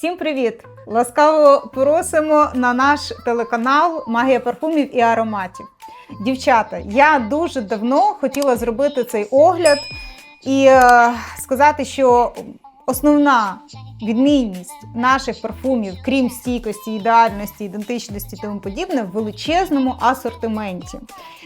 Всім привіт! Ласкаво просимо на наш телеканал Магія парфумів і ароматів. Дівчата, я дуже давно хотіла зробити цей огляд і е, сказати, що основна відмінність наших парфумів, крім стійкості, ідеальності, ідентичності і тому подібне, в величезному асортименті.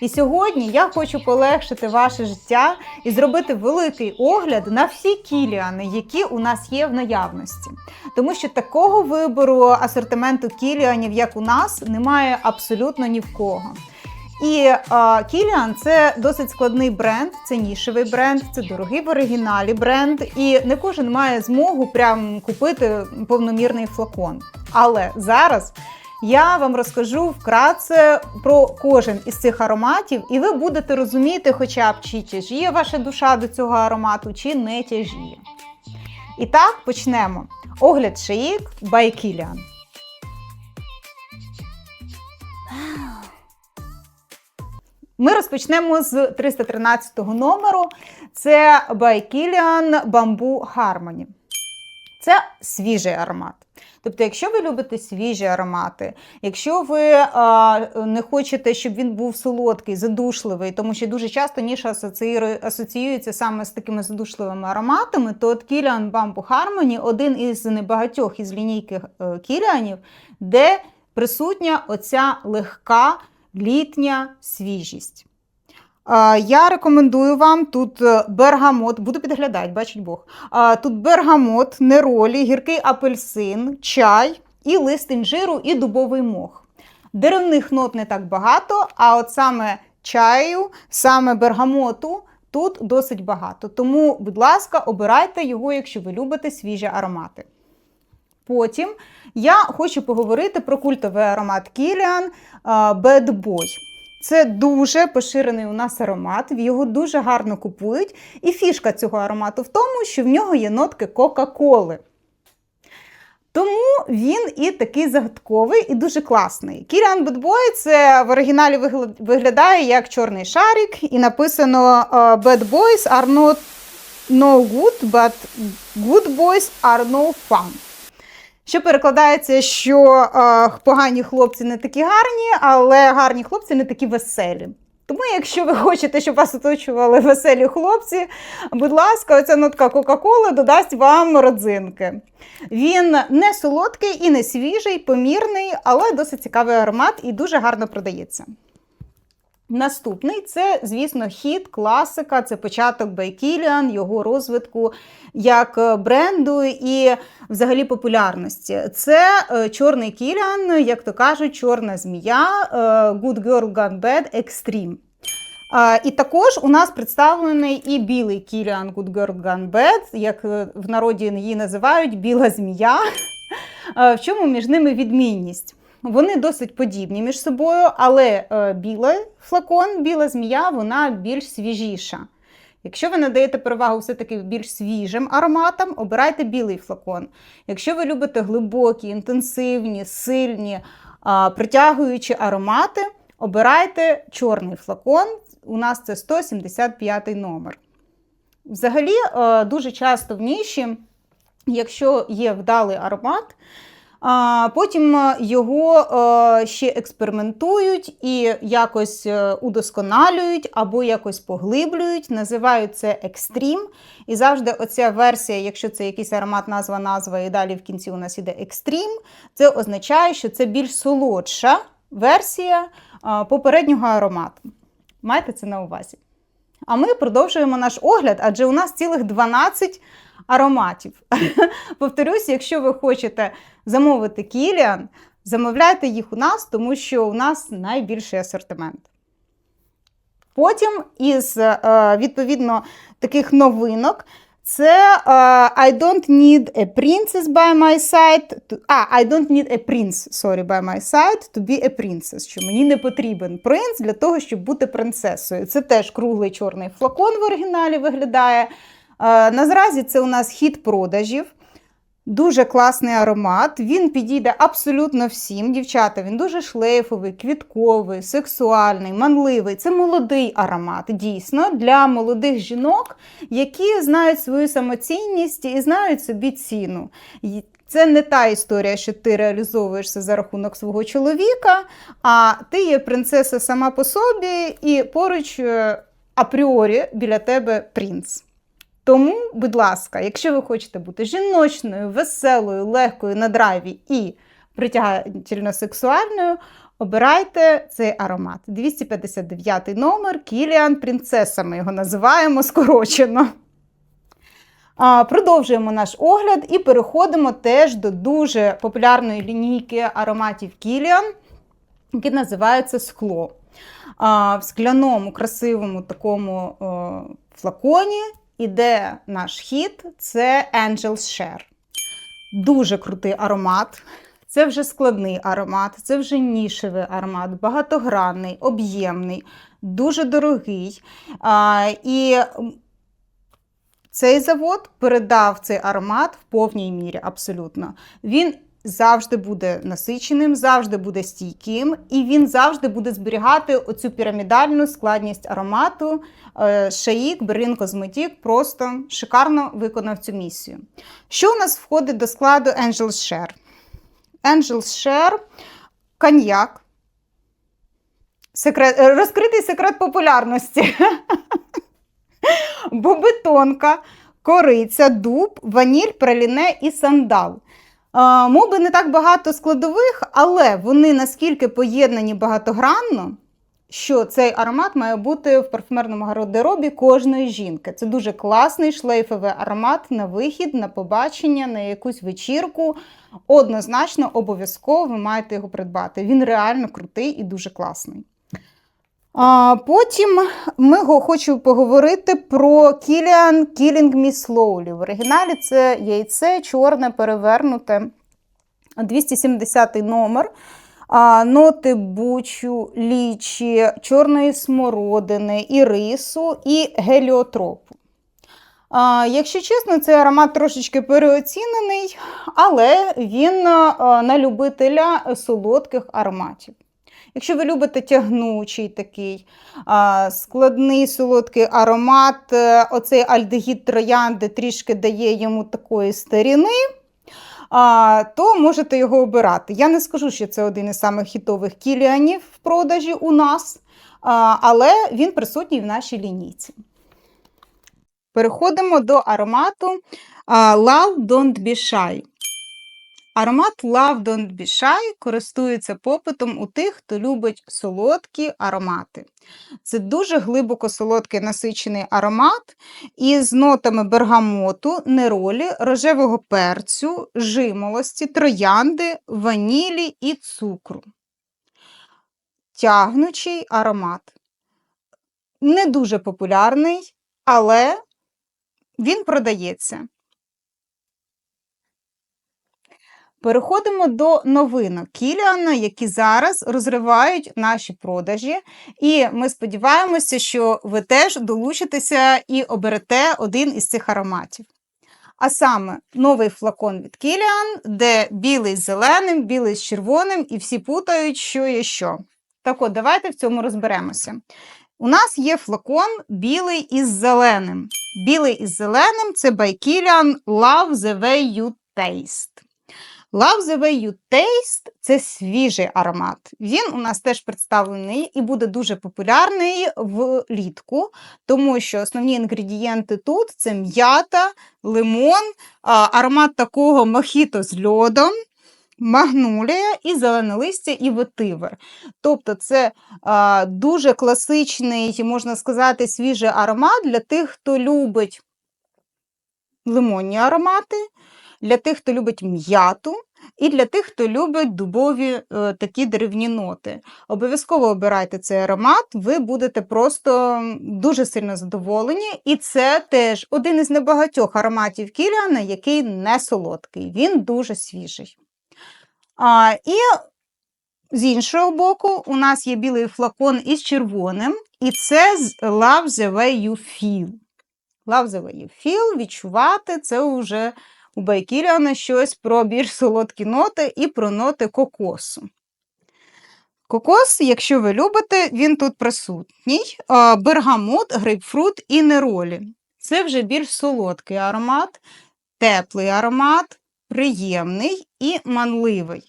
І сьогодні я хочу полегшити ваше життя і зробити великий огляд на всі кіліани, які у нас є в наявності. Тому що такого вибору асортименту кіліанів, як у нас, немає абсолютно ні в кого. І Кіліан це досить складний бренд, це нішевий бренд, це дорогий в оригіналі бренд, і не кожен має змогу прям купити повномірний флакон. Але зараз я вам розкажу вкратце про кожен із цих ароматів, і ви будете розуміти, хоча б чи тяжіє ваша душа до цього аромату, чи не тяжіє. І так, почнемо. Огляд шиїк by Ми розпочнемо з 313 номеру. Це by Kilian Bamboo Harmony. Це свіжий аромат. Тобто, якщо ви любите свіжі аромати, якщо ви а, не хочете, щоб він був солодкий, задушливий, тому що дуже часто ніша асоціюється саме з такими задушливими ароматами, то от Kilian Bamboo Harmony один із небагатьох із лінійки е, кіліанів, де присутня оця легка літня свіжість. Я рекомендую вам тут е, бергамот, буду підглядати, бачить Бог. Тут бергамот, неролі, гіркий апельсин, чай, і лист інжиру, і дубовий мох. Деревних нот не так багато, а от саме чаю, саме бергамоту тут досить багато. Тому, будь ласка, обирайте його, якщо ви любите свіжі аромати. Потім я хочу поговорити про культовий аромат Kilian Bad Boy. Це дуже поширений у нас аромат, його дуже гарно купують. І фішка цього аромату в тому, що в нього є нотки Кока-Коли. Тому він і такий загадковий і дуже класний. Bad Boy це в оригіналі виглядає як чорний шарик, і написано Bad Boys are not no good, but good boys are no fun. Що перекладається, що е, погані хлопці не такі гарні, але гарні хлопці не такі веселі. Тому, якщо ви хочете, щоб вас оточували веселі хлопці, будь ласка, оця нотка Кока-Коли додасть вам родзинки. Він не солодкий і не свіжий, помірний, але досить цікавий аромат і дуже гарно продається. Наступний це, звісно, хіт, класика, це початок Байкіліан, його розвитку як е, бренду і взагалі популярності. Це е, чорний кіліан, як то кажуть, чорна змія е, Good Girl Gone Bad Extreme. І також у нас представлений і білий кіліан Good Girl Gone Bad, як в народі її називають біла змія. В чому між ними відмінність? Вони досить подібні між собою, але е, білий флакон, біла змія, вона більш свіжіша. Якщо ви надаєте перевагу все-таки більш свіжим ароматам, обирайте білий флакон. Якщо ви любите глибокі, інтенсивні, сильні, притягуючі аромати, обирайте чорний флакон. У нас це 175 номер. Взагалі, е, дуже часто в ніші, якщо є вдалий аромат, Потім е, його е, ще експериментують і якось е, удосконалюють або якось поглиблюють, називають це екстрім. І завжди оця версія, якщо це якийсь аромат, назва, назва, і далі в кінці у нас іде екстрім, це означає, що це більш солодша версія попереднього аромату. Майте це на увазі. А ми продовжуємо наш огляд, адже у нас цілих 12 ароматів. Повторюсь, якщо ви хочете замовити кіліан, замовляйте їх у нас, тому що у нас найбільший асортимент. Потім із е, відповідно таких новинок. Це uh, I don't need a princess by my side. To, а, I don't need a prince, sorry, by my side to be a princess. Що мені не потрібен принц для того, щоб бути принцесою. Це теж круглий чорний флакон в оригіналі виглядає. Uh, наразі це у нас хід продажів. Дуже класний аромат. Він підійде абсолютно всім. Дівчата, він дуже шлейфовий, квітковий, сексуальний, манливий. Це молодий аромат, дійсно, для молодих жінок, які знають свою самоцінність і знають собі ціну. Це не та історія, що ти реалізовуєшся за рахунок свого чоловіка, а ти є принцеса сама по собі, і поруч е, апріорі біля тебе принц. Тому, будь ласка, якщо ви хочете бути жіночною, веселою, легкою на драйві і притягательно сексуальною, обирайте цей аромат. 259 номер Кіліан Принцеса. Ми його називаємо скорочено. Продовжуємо наш огляд і переходимо теж до дуже популярної лінійки ароматів Кіліан, які називаються скло. В скляному, красивому такому о, флаконі іде наш хід це Angel's Share. Дуже крутий аромат. Це вже складний аромат, це вже нішевий аромат, багатогранний, об'ємний, дуже дорогий. А, І цей завод передав цей аромат в повній мірі, абсолютно. Він завжди буде насиченим, завжди буде стійким, і він завжди буде зберігати оцю пірамідальну складність аромату. Е, Шаїк, Берлін Косметік просто шикарно виконав цю місію. Що у нас входить до складу Angel's Share? Angel's Share – коньяк. Секрет, е, розкритий секрет популярності. Бобетонка, кориця, дуб, ваніль, праліне і сандал. Моби не так багато складових, але вони наскільки поєднані багатогранно, що цей аромат має бути в парфумерному гардеробі кожної жінки. Це дуже класний шлейфовий аромат на вихід, на побачення, на якусь вечірку. Однозначно, обов'язково ви маєте його придбати. Він реально крутий і дуже класний. А Потім ми хочу поговорити про Kilian Killing Me Slowly. В оригіналі це яйце чорне перевернуте 270 номер. Ноти бучу, лічі, чорної смородини, ірису і геліотропу. Якщо чесно, цей аромат трошечки переоцінений, але він на любителя солодких ароматів. Якщо ви любите тягнучий такий складний солодкий аромат, е, оцей альдегід троянди трішки дає йому такої старіни, то можете його обирати. Я не скажу, що це один із самих хітових кіліанів в продажі у нас, але він присутній в нашій лінійці. Переходимо до аромату Love Don't Be Shy. Аромат Love Don't Be Shy користується попитом у тих, хто любить солодкі аромати. Це дуже глибоко солодкий насичений аромат із нотами бергамоту, неролі, рожевого перцю, жимолості, троянди, ванілі і цукру. Тягнучий аромат. Не дуже популярний, але він продається. Переходимо до новинок Кіліана, які зараз розривають наші продажі. І ми сподіваємося, що ви теж долучитеся і оберете один із цих ароматів. А саме новий флакон від Кіліан, де білий з зеленим, білий з червоним, і всі путають, що є що. Так от, давайте в цьому розберемося. У нас є флакон білий із зеленим. Білий із зеленим це Kilian Love the Way You Taste. Love the way you taste це свіжий аромат. Він у нас теж представлений і буде дуже популярний влітку, тому що основні інгредієнти тут це м'ята, лимон, аромат такого мохіто з льодом. Магнулія і зелене листя, і ветивер. Тобто це дуже класичний, можна сказати, свіжий аромат для тих, хто любить лимонні аромати, для тих, хто любить м'яту, і для тих, хто любить дубові е, такі деревні ноти. Обов'язково обирайте цей аромат, ви будете просто дуже сильно задоволені. І це теж один із небагатьох ароматів Кіліана, який не солодкий, він дуже свіжий. А, І з іншого боку, у нас є білий флакон із червоним, і це Love the way you feel. Love the way you feel, відчувати це вже у Байкіріана щось про більш солодкі ноти і про ноти кокосу. Кокос, якщо ви любите, він тут присутній. Бергамот, грейпфрут і неролі. Це вже більш солодкий аромат, теплий аромат, приємний і манливий.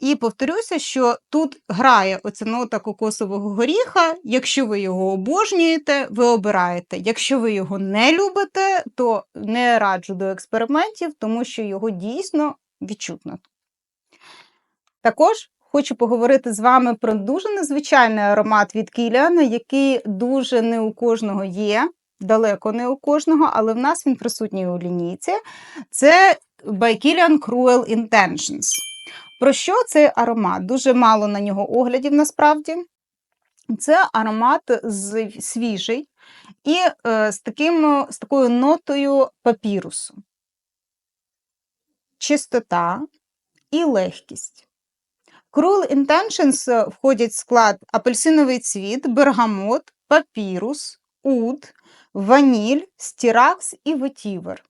І повторюся, що тут грає оця нота кокосового горіха. Якщо ви його обожнюєте, ви обираєте. Якщо ви його не любите, то не раджу до експериментів, тому що його дійсно відчутно. Також хочу поговорити з вами про дуже незвичайний аромат від Кіліана, який дуже не у кожного є, далеко не у кожного, але в нас він присутній у лінійці. Це by Kilian Cruel Intentions. Про що цей аромат? Дуже мало на нього оглядів насправді. Це аромат свіжий і е, з, таким, з такою нотою папірусу. Чистота і легкість. Cruel Intentions входять в склад апельсиновий цвіт, бергамот, папірус, уд, ваніль, стіракс і ветівер.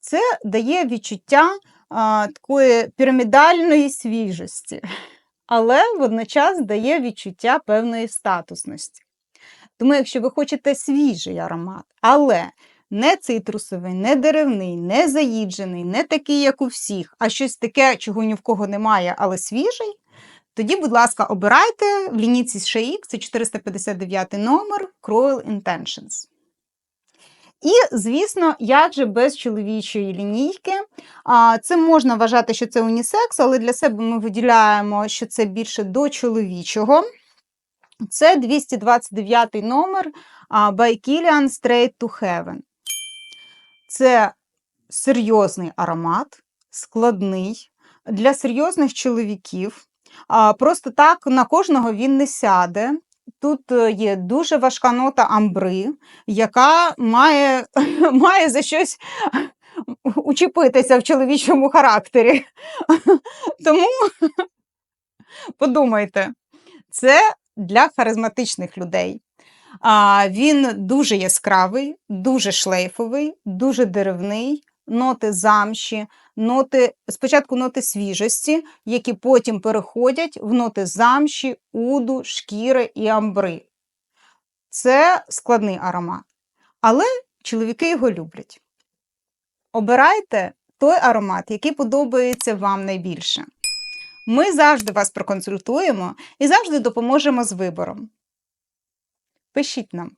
Це дає відчуття а, такої пірамідальної свіжості, але водночас дає відчуття певної статусності. Тому, якщо ви хочете свіжий аромат, але не цитрусовий, не деревний, не заїджений, не такий, як у всіх, а щось таке, чого ні в кого немає, але свіжий, тоді, будь ласка, обирайте в лінійці Shake, це 459 номер Cruel Intentions. І, звісно, як же без чоловічої лінійки. Це можна вважати, що це унісекс, але для себе ми виділяємо, що це більше до чоловічого. Це 229 номер by Kilian Straight to Heaven. Це серйозний аромат, складний для серйозних чоловіків. Просто так на кожного він не сяде. Тут е, є дуже важка нота амбри, яка має, має за щось учепитися в чоловічому характері. Тому подумайте, це для харизматичних людей. А, Він дуже яскравий, дуже шлейфовий, дуже деревний, ноти замші, ноти, спочатку ноти свіжості, які потім переходять в ноти замші, уду, шкіри і амбри. Це складний аромат. Але чоловіки його люблять. Обирайте той аромат, який подобається вам найбільше. Ми завжди вас проконсультуємо і завжди допоможемо з вибором. Пишіть нам.